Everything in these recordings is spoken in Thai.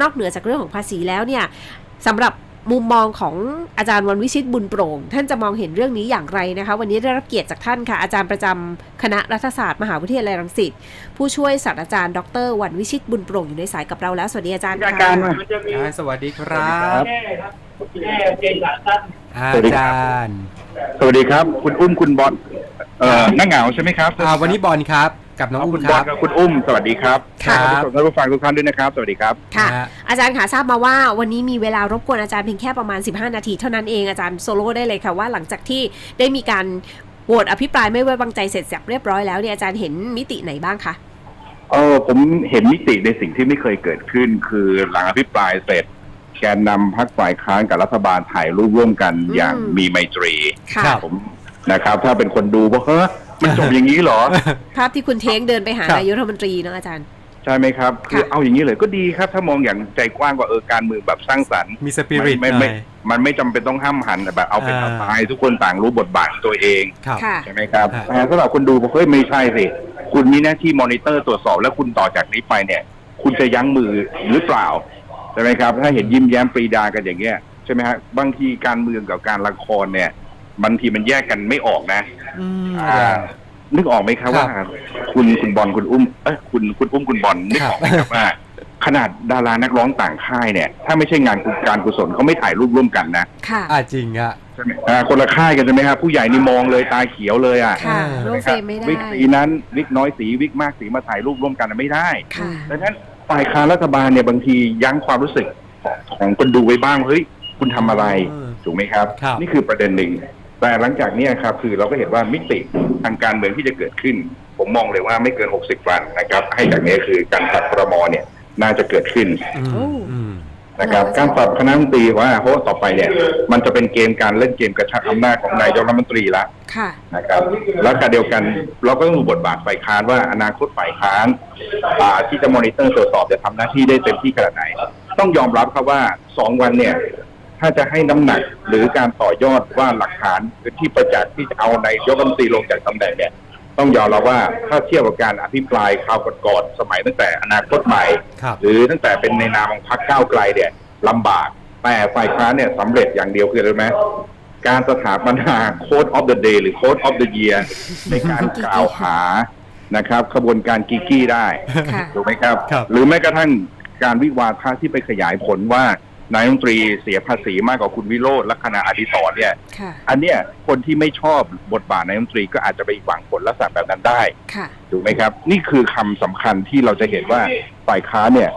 นอกเหนือจากเรื่องของภาษีแล้วเนี่ยสำหรับมุมมองของอาจารย์วันวิชิตบุญโปร่ง ท่านจะมองเห็นเรื่องนี้อย่างไรนะคะ วันนี้ได้รับเกียรติจากท่านค่ะ อาจารย์ประจำคณะรัฐศาสตร์มหาวิทยาลัยรังสิตผู้ช่วยศาสตราจารย์ดรวันวิชิตบุญโปร่งอยู่ในสายกับเราแล้ว สวัสดีอาจารย์อาค่ะการมามันจะมีอ่าสวัสดีครับแน่ครับแน่เกณฑ์ขาสั้นอาสวัสดีจครับารย์ สวัสดีครับ คุณอุ้มคุณบอลเอ่อนั่งเหงาใช่ไหมครับอ่าวันนี้บอลครับ กับน้องอุ้มคุณคบอรัลบ กับคุณอุ้ม สวัสดีครับครับท่านผู้ชมท่านผู้ฟังทุกท่านด้วยนะครับ สวัสดีครับ ค่ะนะฮะอาจารย์ค่ะทราบมาว่าวันนี้มีเวลารบกวนอาจารย์เพียงแค่ประมาณ 15 นาทีเท่านั้นเองอาจารย์โซโล่ได้เลยค่ะว่าหลังจากที่ได้มีการโหวตอภิปรายไม่ไว้วางใจเสร็จสับเรียบร้อยแล้วเนี่ยอาจารย์เห็นมิติไหนบ้างคะ เออผมเห็นมิติในสิ่งที่ไม่เคยเกิดขึ้น คือหลังอภิปรายเสร็จ แกนนำพรรคฝ่ายค้านกับรัฐบาลถ่ายรูปร่วมกันอย่างมีไมตรี ค่ะครับผมนะครับ ถ้าเป็นคนดูว่าเฮ้ย มันจบอย่างนี้เหรอ ภาพที่คุณเท้งเดินไปหาครับ นายกรัฐมนตรีเนาะอาจารย์ ใช่ไหมครับ คือค่ะ เอาอย่างนี้เลยก็ดีครับ ถ้ามองอย่างใจกว้างว่าเออการเมืองแบบสร้างสรรค์มีสปิริตหไม่น่ไม่อยมันไม่จำเป็นต้องห้ามหันแบบเอาเป็นอ่าเอาตายทุกคนต่างรู้บทบาทของตัวเอง ครับ ค่ะ ใช่ไหมครับฮะแต่สำหรับคนดูบอกเฮ้ยไม่ใช่สิ คุณมีหน้าที่มอนิเตอร์ตรวจสอบ แล้วคุณต่อจากนี้ไปเนี่ย คุณจะยั้งมือหรือเปล่าใช่ไหมครับ ถ้าเห็นยิ้มแย้มปรีดากันอย่างเงี้ยใช่ไหมฮะบางทีการเมืองกับการละครเนี่ย บางทีมันแยกกันไม่ออกนะ อืม อ่า นึกออกไหมครับครับว่า คุณคุณบอลคุณอุ้มเอ้ยคุณคุณอุ้มคุณบอลนึกออกไหมครับว่า ขนาดดารานักร้องต่างค่ายเนี่ย ถ้าไม่ใช่งานการกุศลเขาไม่ถ่ายรูปร่วมกันนะค่ะ อ่าจริงอะ ใช่ไหมอ่าคนละค่ายกันใช่ไหมครับผู้ใหญ่นี่มองเลยตาเขียวเลยอะค่ะอ่าร่วมเฟรมไม่ได้ วิกสีนั้นวิกน้อยสีวิกมากสีมาถ่ายรูปร่วมกันไม่ได้ ค่ะ ดังนั้นฝ่ายค้านรัฐบาลเนี่ยบางทียั้งความรู้สึกของของคนดูไว้บ้างเฮ้ยคุณทำอะไร อืมถูกไหมครับ ครับ นี่คือประเด็นหนึ่ง แต่หลังจากเนี้ครับคือเราก็เห็นว่ามิติทางการเมืองที่จะเกิดขึ้น ผมมองเลยว่าไม่เกิน 60 วันนะครับ ให้จากนี้คือการปรับครมเนี่ยน่าจะเกิดขึ้นอืมอืมนะครับการปรับคณะรัฐมนตรีว่าเพราะว่าต่อไปเนี่ย มันจะเป็นเกมการเล่นเกมกระชับอำนาจของนายกรัฐมนตรีละค่ะนะครับ แล้วขณะเดียวกันเราก็ต้องดูบทบาทฝ่ายค้านว่าอนาคตฝ่ายค้านอ่าที่จะมอนิเตอร์ตรวจสอบจะทำหน้าที่ได้เต็มที่ขนาดไหน ต้องยอมรับครับว่าสองวันเนี่ย ถ้าจะให้น้ำหนักหรือการต่อยอดว่าหลักฐานที่ประจักษ์ที่จะเอานายกรัฐมนตรีลงจากตำแหน่งเนี่ยต้องยอมรับว่าถ้าเทียบกับการอภิปรายคราวก่อนๆสมัยตั้งแต่อนาคตใหม่ครับหรือตั้งแต่เป็นในนามของพรรคก้าวไกลเนี่ยลำบากแต่ฝ่ายค้านเนี่ยสำเร็จอย่างเดียวคืออะไรรู้ไหมการสถาปนาโค้ดออฟเดอะเดย์หรือโค้ดออฟเดอะเยียในการกล่าวหานะครับขบวนการกีกี้ได้ค่ะถูกไหมครับครับ หรือแม้กระทั่งการวิวาทะที่ไปขยายผลว่า นายกรัฐมนตรีเสียภาษีมากกว่าคุณวิโรจน์ลักษณะอดิศรเนี่ยค่ะอันเนี้ยคนที่ไม่ชอบบทบาทนายกรัฐมนตรีก็อาจจะไปหวังผลลักษณะแบบนั้นได้ค่ะถูกไหมครับ นี่คือคำสำคัญที่เราจะเห็นว่าฝ่ายค้านเนี่ย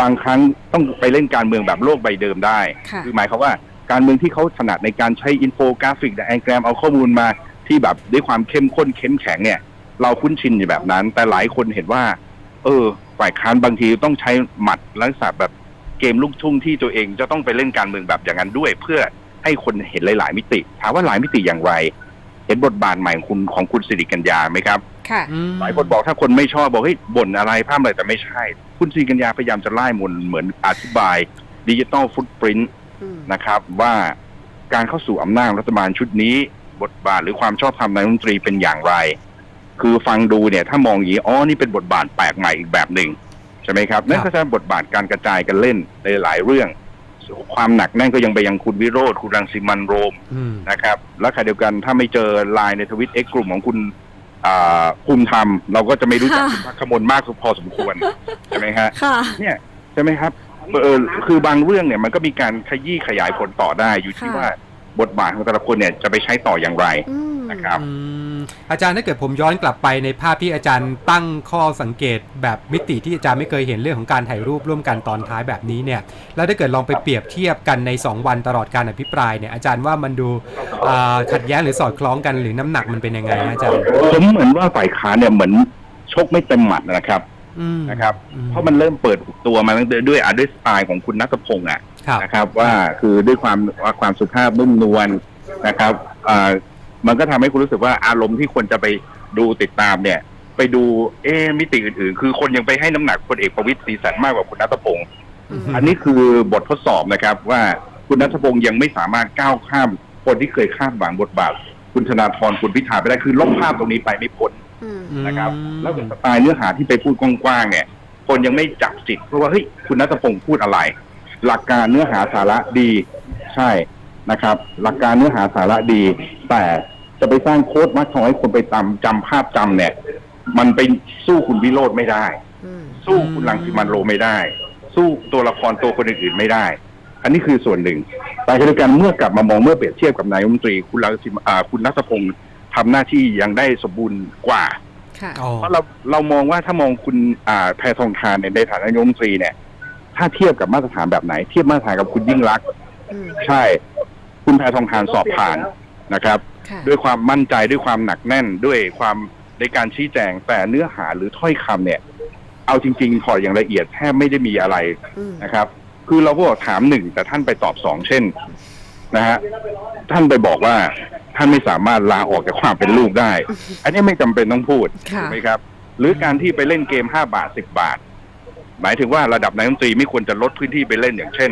บางครั้งต้องไปเล่นการเมืองแบบโลกใบเดิมได้ค่ะอหมายความว่าการเมืองที่เขาถนัดในการใช้อินโฟกราฟิกแอนแกรมเอาข้อมูลมาที่แบบด้วยความเข้มข้นเข้มแข็งเนี่ย เราคุ้นชินอยู่แบบนั้น แต่หลายคนเห็นว่า เออ ฝ่ายค้านบางทีต้องใช้หมัดลักษณะแบบ เกมลูกทุ่งที่ตัวเองจะต้องไปเล่นการเมืองแบบอย่างนั้นด้วย เพื่อให้คนเห็นหลาย ๆ มิติ ถามว่าหลายมิติอย่างไร เห็นบทบาทใหม่ของคุณของคุณสิริกัญญาไหมครับค่ะอืมหลายคนบอกถ้าคนไม่ชอบบอกเฮ้ยบ่นอะไรภาพอะไรแต่ไม่ใช่ คุณสิริกัญญาพยายามจะไล่มนเหมือนอธิบายดิจิตอลฟุตปรินต์อืมนะครับ ว่าการเข้าสู่อำนาจรัฐบาลชุดนี้ บทบาทหรือความชอบธรรมนายกรัฐมนตรีเป็นอย่างไร คือฟังดูเนี่ย ถ้ามองอย่างนี้อ๋อนี่เป็นบทบาทแปลกใหม่อีกแบบหนึ่ง ใช่ไหมครับนั่นก็จะบทบาทการกระจายกันเล่นในหลายเรื่อง ความหนักแน่นก็ยังไปยังคุณวิโรธคุณรังสิมันต์โรมอืมนะครับ แล้วขณะเดียวกันถ้าไม่เจอไลน์ในทวิตเอ็กกลุ่มของคุณอ่าภูมิธรรม เราก็จะไม่รู้จักค่ะคุณพักขมลมากพอสมควรใช่ไหมฮะค่ะเนี่ยใช่ไหมครับเออคือบางเรื่องเนี่ยมันก็มีการขยี้ขยายผลต่อได้อยู่ที่ค่ะว่า บทบาทของแต่ละคนเนี่ยจะไปใช้ต่ออย่างไรอืมนะครับอืมอาจารย์ถ้าเกิดผมย้อนกลับไปในภาพที่อาจารย์ตั้งข้อสังเกตแบบมิติที่อาจารย์ไม่เคยเห็นเรื่องของการถ่ายรูปร่วมกันตอนท้ายแบบนี้เนี่ยแล้วถ้าเกิดลองไปเปรียบเทียบกันใน 2 วันตลอดการอภิปรายเนี่ยอาจารย์ว่ามันดูอ่าขัดแย้งหรือสอดคล้องกันหรือน้ำหนักมันเป็นยังไงฮะอาจารย์ผมเหมือนว่าฝ่ายค้านเนี่ยเหมือนชกไม่เต็มหมัดนะครับอืมนะครับอืเพราะมันเริ่มเปิดตัวมาตั้งแต่ด้วยอาด้วยสไตล์ของคุณนัทพงศ์อะครับ นะครับ ว่าคือด้วยความว่าความสุภาพนุ่มนวลนะครับอ่ามันก็ทำให้คุณรู้สึกว่าอารมณ์ที่ควรจะไปดูติดตามเนี่ย ไปดูเอ๊ะมิติอื่น ๆ คือคนยังไปให้น้ำหนักพลเอกประวิตรศรีสันมากกว่าคุณนัทพงศ์อืมอันนี้คือบททดสอบนะครับ ว่าคุณนัทพงศ์ยังไม่สามารถก้าวข้ามคนที่เคยคาดหวังบทบาท คุณธนาธรคุณพิธาไปได้คือลบภาพตรงนี้ไปไม่พ้นอืมนะครับอืมแล้วสไตล์เนื้อหาที่ไปพูดกว้างๆเนี่ย คนยังไม่จับจิตเพราะว่าเฮ้ยคุณนัทพงศ์พูดอะไร หลักการเนื้อหาสาระดี ใช่นะครับ หลักการเนื้อหาสาระดี แต่จะไปสร้างโค้ดมัดทำให้คนไปจำจำภาพจำเนี่ย มันไปสู้คุณวิโรธไม่ได้อืมสู้คุณลังสิมันโรไม่ได้ สู้ตัวละครตัวคนอื่นๆไม่ได้ อันนี้คือส่วนหนึ่ง แต่ขณะเดียวกันเมื่อกลับมามองเมื่อเปรียบเทียบกับนายกรัฐมนตรี คุณลังสิมอ่าคุณนัทพงศ์ทำหน้าที่ยังได้สมบูรณ์กว่าค่ะอ๋อเพราะเราเรามองว่าถ้ามองคุณอ่าแพทองทานเนี่ยในฐานะนายกรัฐมนตรีเนี่ย ถ้าเทียบกับมาตรฐานแบบไหน เทียบมาตรฐานกับคุณยิ่งรักษณ์อืมใช่ คุณแพทองทานสอบผ่านนะครับ ค่ะด้วยความมั่นใจด้วยความหนักแน่นด้วยความในการชี้แจงแต่เนื้อหาหรือถ้อยคำเนี่ย เอาจริงๆถอดอย่างละเอียดแทบไม่ได้มีอะไรอืมนะครับ คือเราก็บอกถามหนึ่งแต่ท่านไปตอบสองเช่นนะฮะท่านไปบอกว่าท่านไม่สามารถลาออกจากความเป็นลูกได้ อันนี้ไม่จำเป็นต้องพูดค่ะ ถูกไหมครับ หรือการที่ไปเล่นเกมห้าบาทสิบบาท หมายถึงว่าระดับนายกรัฐมนตรีไม่ควรจะลดพื้นที่ไปเล่นอย่างเช่น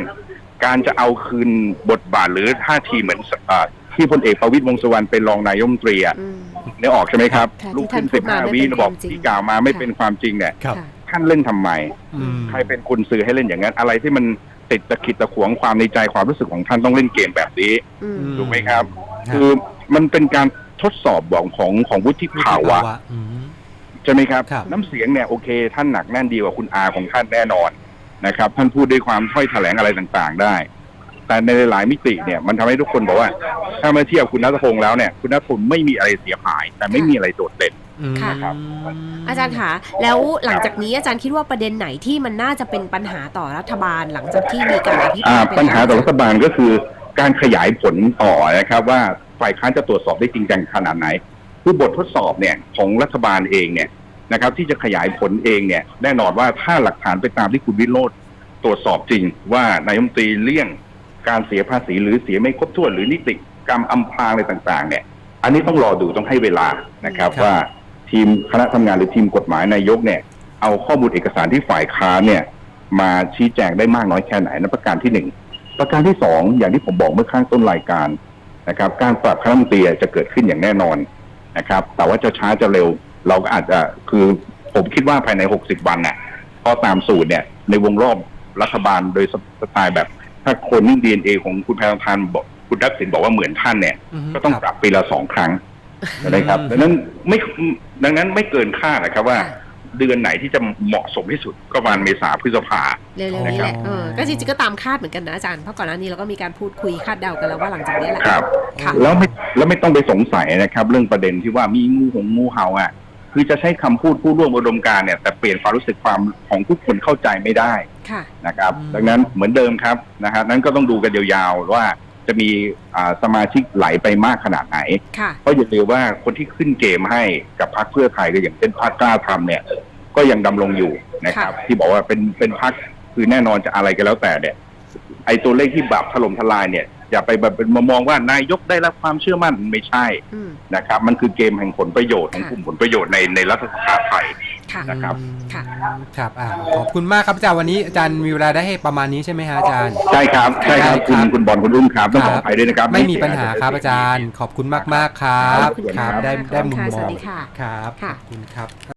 การจะเอาคืนบทบาทหรือท่าทีเหมือนอ่าที่พลเอกประวิตรวงษ์สุวรรณเป็นรองนายกรัฐมนตรีอะอืมนึกออกใช่ไหมครับค่ะลูกขึ้นที่สิท่านบพูดมาห้าไม่วิเป็นบอกความจริง ที่กล่าวมาไม่ค่ะเป็นความจริงเนี่ย ครับ ค่ะ ท่านเล่นทำไม อืมใครเป็นคนซื้อให้เล่นอย่างนั้น อะไรที่มันติดตะขิดตะขวงความในใจความรู้สึกของท่านต้องเล่นเกมแบบนี้ อืม ถูกไหมครับ ฮะคือมันเป็นการทดสอบของของของวุฒิภาวะ อืม ใช่ไหมครับครับน้ำเสียงเนี่ยโอเค ท่านหนักแน่นดีกว่าคุณอาของท่านแน่นอนนะครับ ท่านพูดด้วยความถ้อยแถลงอะไรต่างๆ ได้ แต่ในหลายๆมิติเนี่ยมันทำให้ทุกคนบอกว่า ถ้ามาเทียบคุณนัทพงศ์แล้วเนี่ยคุณนัทพงศ์ไม่มีอะไรเสียหาย แต่ไม่มีอะไรโดดเด่นอืมค่ะครับอาจารย์คะแล้วหลังจากนี้อาจารย์คิดว่าประเด็นไหนที่มันน่าจะเป็นปัญหาต่อรัฐบาลหลังจากที่มีการอภิปอ่ารายไปปัญหาต่อรัฐแล้วบาลก็คือ การขยายผลต่อนะครับว่าฝ่ายค้านจะตรวจสอบได้จริงจังขนาดไหน คือบททดสอบเนี่ยของรัฐบาลเองเนี่ยนะครับที่จะขยายผลเองเนี่ยแน่นอนว่าถ้าหลักฐานไปตามที่คุณวิโรธตรวจสอบจริง ว่านายกรัฐมนตรีเลี่ยงการเสียภาษีหรือเสียไม่ครบถ้วนหรือนิติกรรมอำพรางอะไรต่างๆ เนี่ย อันนี้ต้องรอดูต้องให้เวลานะครับครับว่าทีมคณะทำงานหรือทีมกฎหมายนายกเนี่ย เอาข้อมูลเอกสารที่ฝ่ายค้านเนี่ย มาชี้แจงได้มากน้อยแค่ไหนนั่นประการที่หนึ่งประการที่สองอย่างที่ผมบอกเมื่อข้างต้นรายการนะครับ การปรับคณะรัฐมนตรีจะเกิดขึ้นอย่างแน่นอน นะครับ แต่ว่าจะช้าจะเร็ว เราก็อาจจะคือผมคิดว่าภายใน 60 วันน่ะพอตามสูตรเนี่ย ในวงรอบรัฐบาลโดยสไตล์แบบ ถ้าคนนิ่งดีเอของคุณแพทองทานบอกคุณทักษิณบอกว่าเหมือนท่านเนี่ย ก็ต้องปรับปีละสองครั้งนะครับอืมดังนั้นไม่ดังนั้นไม่เกินคาดนะครับว่าค่ะ เดือนไหนที่จะเหมาะสมที่สุดก็ประมาณเมษาพฤษภา เร็วๆนี้แหละอ๋อเออก็จริงๆก็ตามคาดเหมือนกันนะอาจารย์เพราะก่อนหน้านี้เราก็มีการพูดคุยคาดเดากันแล้วว่าหลังจากนี้แหละครับ ค่ะแล้วไม่แล้วไม่ต้องไปสงสัยนะครับ เรื่องประเด็นที่ว่ามีงูหงงูเห่าอะ คือจะใช้คำพูดผู้ร่วมอุดมการณ์เนี่ยแต่เปลี่ยนความรู้สึกความของทุกคนเข้าใจไม่ได้ค่ะ นะครับ อืม ดังนั้นเหมือนเดิมครับนะฮะนั้นก็ต้องดูกันยาวๆว่า จะมีอ่าสมาชิกไหลไปมากขนาดไหนค่ะเพราะอย่าลืมว่าคนที่ขึ้นเกมให้กับพรรคเพื่อไทยก็อย่างเช่นพรรคกล้าทำเนี่ย ก็ยังดำรงอยู่นะครับค่ะที่บอกว่าเป็นเป็นพรรคคือแน่นอนจะอะไรก็แล้วแต่เนี่ย ไอ้ตัวเลขที่แบบถล่มทลายเนี่ย อย่าไปแบบเป็นมามองว่านายกได้รับความเชื่อมั่นไม่ใช่อืมนะครับ มันคือเกมแห่งผลประโยชน์ของค่ะกลุ่มผลประโยชน์ในในรัฐสภาไทย ค่ะนะครับค่ะครับอ่าขอบคุณมากครับอาจารย์วันนี้อาจารย์มีเวลาได้ให้ประมาณนี้ใช่ไหมฮะอาจารย์ ใช่ครับใช่ครับได้คุณครับคุณบอลคุณรุ่งครับต้องขออภัยด้วยนะครับ ไม่มีปัญหาครับอาจารย์ ขอบคุณมากๆครับขอบคุณครับค่ะได้ได้มุมค่ะมสอวังสดีค่ะครับค่ะขอบคุณครับ